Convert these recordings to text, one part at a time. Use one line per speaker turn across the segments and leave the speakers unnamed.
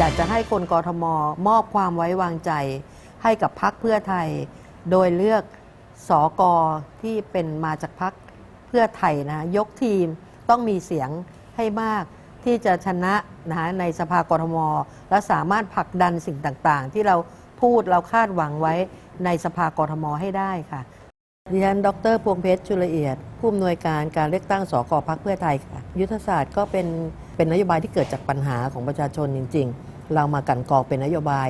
อยากจะให้คนกรทมมอบความไว้วางใจ ให้กับพักเพื่อไทย โดยเลือกสอกอที่เป็นมาจากพักเพื่อไทยนะยกทีมต้องมีเสียงให้มากที่จะชนะนะในสภากรทม และสามารถผลักดันสิ่งต่างๆ ที่เราพูดเราคาดหวังไว้ในสภากรทมให้ได้ค่ะดิฉันดรพวงเพชรชุลเอียด ผู้อำนวยการการเลือกตั้งสกพักเพื่อไทยค่ะ ยุทธศาสตร์ก็เป็นเป็นนโยบายที่เกิดจากปัญหาของประชาชนจริง ๆ เรามากันกรองเป็นนโยบาย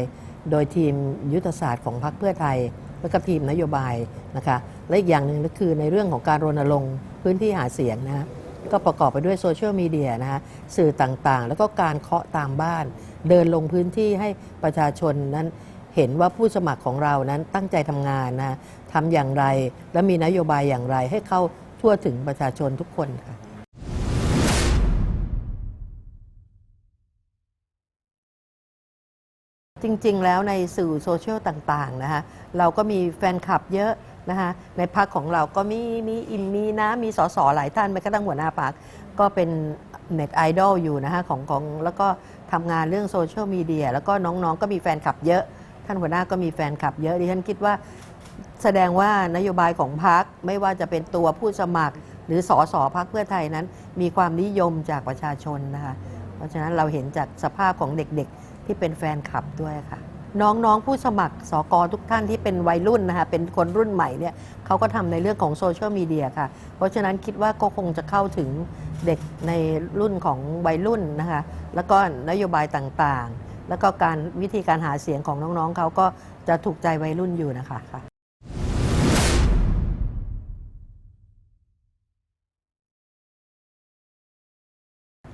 โดยทีมยุทธศาสตร์ของพักเพื่อไทย และก็ทีมนโยบายนะคะและอีกอย่างหนึ่งก็คือในเรื่องของการรณรงค์พื้นที่หาเสียงนะฮะก็ประกอบไปด้วยโซเชียลมีเดียนะฮะสื่อต่างๆ แล้วก็การเคาะตามบ้าน เดินลงพื้นที่ให้ประชาชนนั้นเห็นว่าผู้สมัครของเรานั้นตั้งใจทำงานนะทำอย่างไร และมีนโยบายอย่างไรให้เข้าทั่วถึงประชาชนทุกคนค่ะ จริงๆ แล้วในสื่อโซเชียลต่างๆนะคะเราก็มีแฟนคลับเยอะนะคะในพักของเราก็มีมีอิมมีนะมีสสหลายท่านแม้กระทั่งหัวหน้าพักก็เป็นเน็ตไอดอลอยู่นะคะของของแล้วก็ทำงานเรื่องโซเชียลมีเดียแล้วก็น้องๆ ก็มีแฟนคลับเยอะ ท่านหัวหน้าก็มีแฟนคลับเยอะดิฉันคิดว่าแสดงว่านโยบายของพักไม่ว่าจะเป็นตัวผู้สมัคร หรือสอสอพักเพื่อไทยนั้น มีความนิยมจากประชาชนนะคะเพราะฉะนั้นเราเห็นจากสภาพของเด็กๆ ที่เป็นแฟนคลับด้วยค่ะ น้องๆผู้สมัครสกทุกท่านที่เป็นวัยรุ่นนะคะเป็นคนรุ่นใหม่เนี่ยเขาก็ทำในเรื่องของโซเชียลมีเดียค่ะ เพราะฉะนั้นคิดว่าก็คงจะเข้าถึงเด็กในรุ่นของวัยรุ่นนะคะแล้วก็นโยบายต่างๆ แล้วก็การวิธีการหาเสียงของน้องๆเขาก็จะถูกใจวัยรุ่นอยู่นะคะค่ะ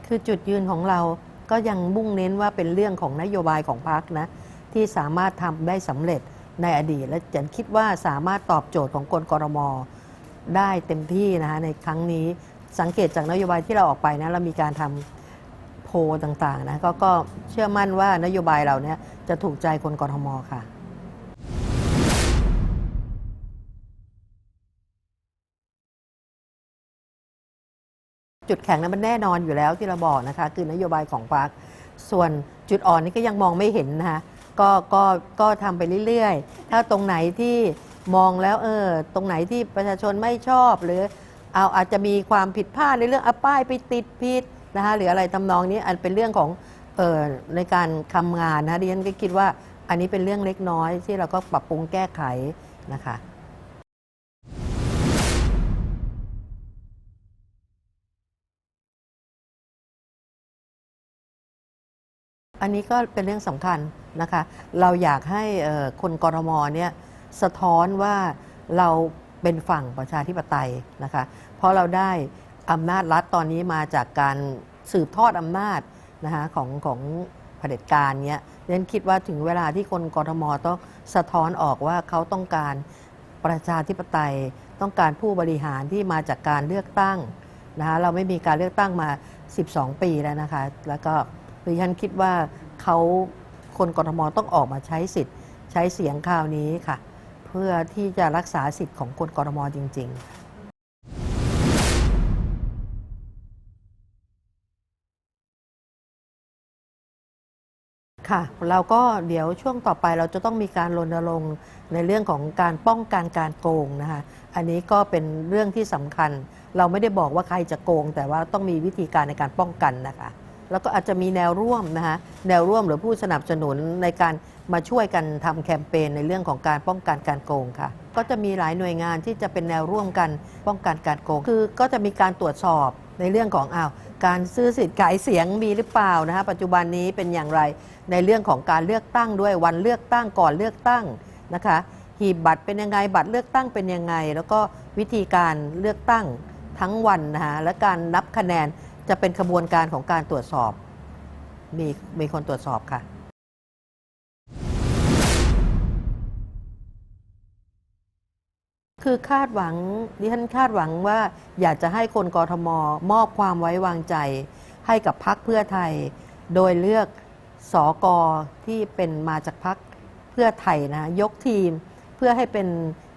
คือจุดยืนของเรา ก็ยังมุ่งเน้นว่าเป็นเรื่องของนโยบายของพรรคนะที่สามารถทำได้สำเร็จในอดีต และฉันคิดว่าสามารถตอบโจทย์ของกลกรมได้เต็มที่นะคะในครั้งนี้สังเกตจากนโยบายที่เราออกไปนะเรามีการทำโพลต่างๆนะกก็เชื่อมั่นว่านโยบายเราเนี่ยจะถูกใจคนกรทมค่ะ จุดแข็งนั้นมันแน่นอนอยู่แล้วที่เราบอกนะคะ คือนโยบายของพรรคส่วนจุดอ่อนนี่ก็ยังมองไม่เห็นนะคะก็ก็ก็ทำไปเรื่อยๆ ถ้าตรงไหนที่มองแล้วเออตรงไหนที่ประชาชนไม่ชอบ หรือเอาอาจจะมีความผิดพลาดในเรื่องเอาป้ายไปติดผิดนะคะหรืออะไรทำนองนี้อันเป็นเรื่องของเออในการทำงานนะดิฉันก็คิดว่าอันนี้เป็นเรื่องเล็กน้อยที่เราก็ปรับปรุงแก้ไขนะคะ อันนี้ก็เป็นเรื่องสำคัญนะคะ เราอยากให้คนกรมเนี่ยสะท้อนว่าเราเป็นฝั่งประชาธิปไตยนะคะ เพราะเราได้อำนาจรัฐตอนนี้มาจากการสืบทอดอำนาจนะคะของของเผด็จการเนี้ยเน้นคิดว่าถึงเวลาที่คนกรทมต้องสะท้อนออกว่าเขาต้องการประชาธิปไตย ต้องการผู้บริหารที่มาจากการเลือกตั้งนะคะเราไม่มีการเลือกตั้งมา 12 ปีแล้วนะคะ แล้วก็ ดิฉันคิดว่าเขาคนกรทมต้องออกมาใช้สิทธิ์ ใช้เสียงคราวนี้ค่ะ เพื่อที่จะรักษาสิทธิ์ของคนกรทมจริง ๆค่ะเราก็เดี๋ยวช่วงต่อไปเราจะต้องมีการรณรงค์ในเรื่องของการป้องกันการโกงนะคะอันนี้ก็เป็นเรื่องที่สำคัญ เราไม่ได้บอกว่าใครจะโกง แต่ว่าต้องมีวิธีการในการป้องกันนะคะ แล้วก็อาจจะมีแนวร่วมนะคะแนวร่วมหรือผู้สนับสนุนในการมาช่วยกันทำแคมเปญในเรื่องของการป้องกันการโกงค่ะ ก็จะมีหลายหน่วยงานที่จะเป็นแนวร่วมกันป้องกันการโกง คือก็จะมีการตรวจสอบในเรื่องของอ้าวการซื้อสิทธิ์ขายเสียงมีหรือเปล่านะคะปัจจุบันนี้เป็นอย่างไรในเรื่องของการเลือกตั้งด้วยวันเลือกตั้งก่อนเลือกตั้งนะคะหีบบัตรเป็นยังไงบัตรเลือกตั้งเป็นยังไง แล้วก็วิธีการเลือกตั้งทั้งวันนะคะและการนับคะแนน จะเป็นขบวนการของการตรวจสอบ มีมีคนตรวจสอบค่ะคือคาดหวังดิฉันคาดหวังว่าอยากจะให้คนกรทมมอบความไว้วางใจ ให้กับพักเพื่อไทย โดยเลือกสอกอที่เป็นมาจากพักเพื่อไทยนะยกทีม เพื่อให้เป็น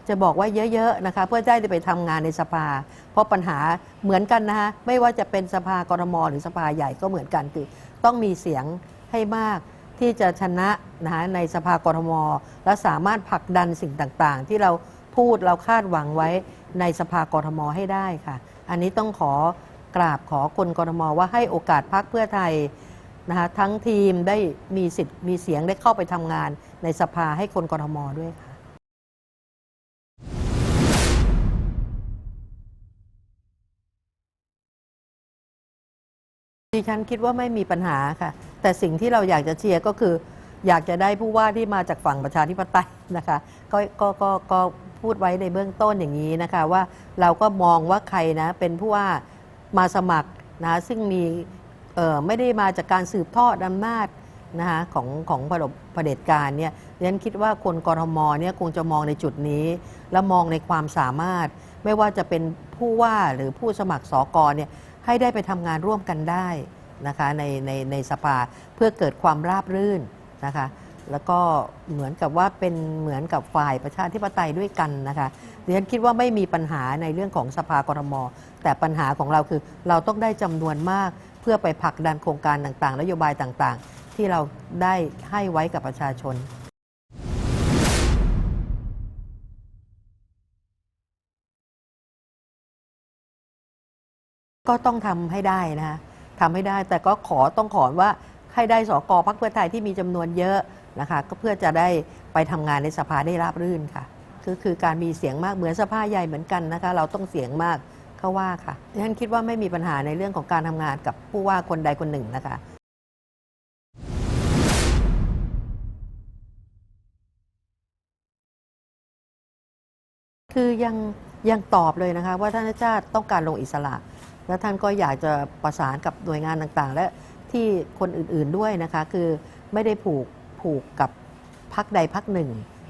จะบอกว่าเยอะๆนะคะเพื่อได้ไปทำงานในสภา เพราะปัญหาเหมือนกันนะคะไม่ว่าจะเป็นสภากรทมหรือสภาใหญ่ก็เหมือนกันคือ ต้องมีเสียงให้มากที่จะชนะนะคะในสภากรทมและสามารถผลักดันสิ่งต่างๆ ที่เราพูดเราคาดหวังไว้ในสภากรทมให้ได้ค่ะ อันนี้ต้องขอกราบขอคนกรทมว่าให้โอกาสพักเพื่อไทยนะคะทั้งทีมได้มีสิทธิ์มีเสียงได้เข้าไปทำงานในสภาให้คนกรทมด้วยค่ะ ดิฉันคิดว่าไม่มีปัญหาค่ะ แต่สิ่งที่เราอยากจะเชียร์ก็คือ อยากจะได้ผู้ว่าที่มาจากฝั่งประชาธิปไตยนะคะก็ก็ก็ก็พูดไว้ในเบื้องต้นอย่างนี้นะคะว่าเราก็มองว่าใครนะเป็นผู้ว่ามาสมัครนะซึ่งมีเออไม่ได้มาจากการสืบทอดอำนาจนะคะของของระบบเผด็จการเนี่ยดิฉันคิดว่าคนกรทมเนี่ยคงจะมองในจุดนี้ และมองในความสามารถ ไม่ว่าจะเป็นผู้ว่าหรือผู้สมัครสอกรเนี่ย ให้ได้ไปทำงานร่วมกันได้นะคะในในในสภาเพื่อเกิดความราบรื่นนะคะแล้วก็เหมือนกับว่าเป็นเหมือนกับฝ่ายประชาธิปไตยด้วยกันนะคะดิฉันคิดว่าไม่มีปัญหาในเรื่องของสภากรมแต่ปัญหาของเราคือเราต้องได้จำนวนมากเพื่อไปผลักดันโครงการต่างๆนโยบายต่างๆ ที่เราได้ให้ไว้กับประชาชน ก็ต้องทำให้ได้นะคะทำให้ได้แต่ก็ขอต้องขอว่าให้ได้สกพักเพื่อไทยที่มีจำนวนเยอะนะคะก็เพื่อจะได้ไปทำงานในสภาได้ราบรื่นค่ะคือคือการมีเสียงมากเหมือนสภาใหญ่เหมือนกันนะคะ เราต้องเสียงมากเขาว่าค่ะดิฉันคิดว่าไม่มีปัญหาในเรื่องของการทำงานกับผู้ว่าคนใดคนหนึ่งนะคะคือยังยังตอบเลยนะคะว่าท่านชาติต้องการลงอิสระ และท่านก็อยากจะประสานกับหน่วยงานต่างๆ และที่คนอื่นๆด้วยนะคะ คือไม่ได้ผูกผูกกับพักใดพักหนึ่ง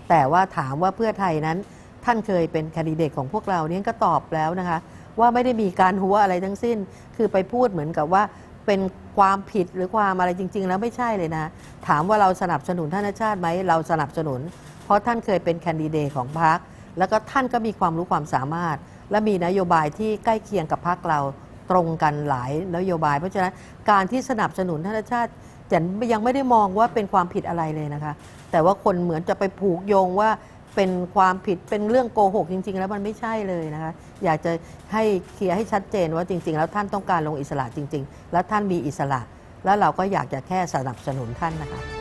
แต่ว่าถามว่าเพื่อไทยนั้น ท่านเคยเป็นแคนดิเดตของพวกเราเนี่ยก็ตอบแล้วนะคะ ว่าไม่ได้มีการหัวอะไรทั้งสิ้น คือไปพูดเหมือนกับว่าเป็นความผิดหรือความอะไรจริง ๆ แล้วไม่ใช่เลยนะ ถามว่าเราสนับสนุนท่านชาติไหมเราสนับสนุน เพราะท่านเคยเป็นแคนดิเดตของพรรคแล้วก็ท่านก็มีความรู้ความสามารถ และมีนโยบายที่ใกล้เคียงกับพรรคเรา ตรงกันหลายนโยบาย เพราะฉะนั้นการที่สนับสนุนท่านชาติจะยังไม่ได้มองว่าเป็นความผิดอะไรเลยนะคะ แต่ว่าคนเหมือนจะไปผูกโยงว่าเป็นความผิดเป็นเรื่องโกหกจริง ๆ แล้วมันไม่ใช่เลยนะคะ อยากจะให้เคลียร์ให้ชัดเจนว่าจริง ๆ แล้วท่านต้องการลงอิสระจริง ๆ แล้วท่านมีอิสระ แล้วเราก็อยากจะแค่สนับสนุนท่านนะคะ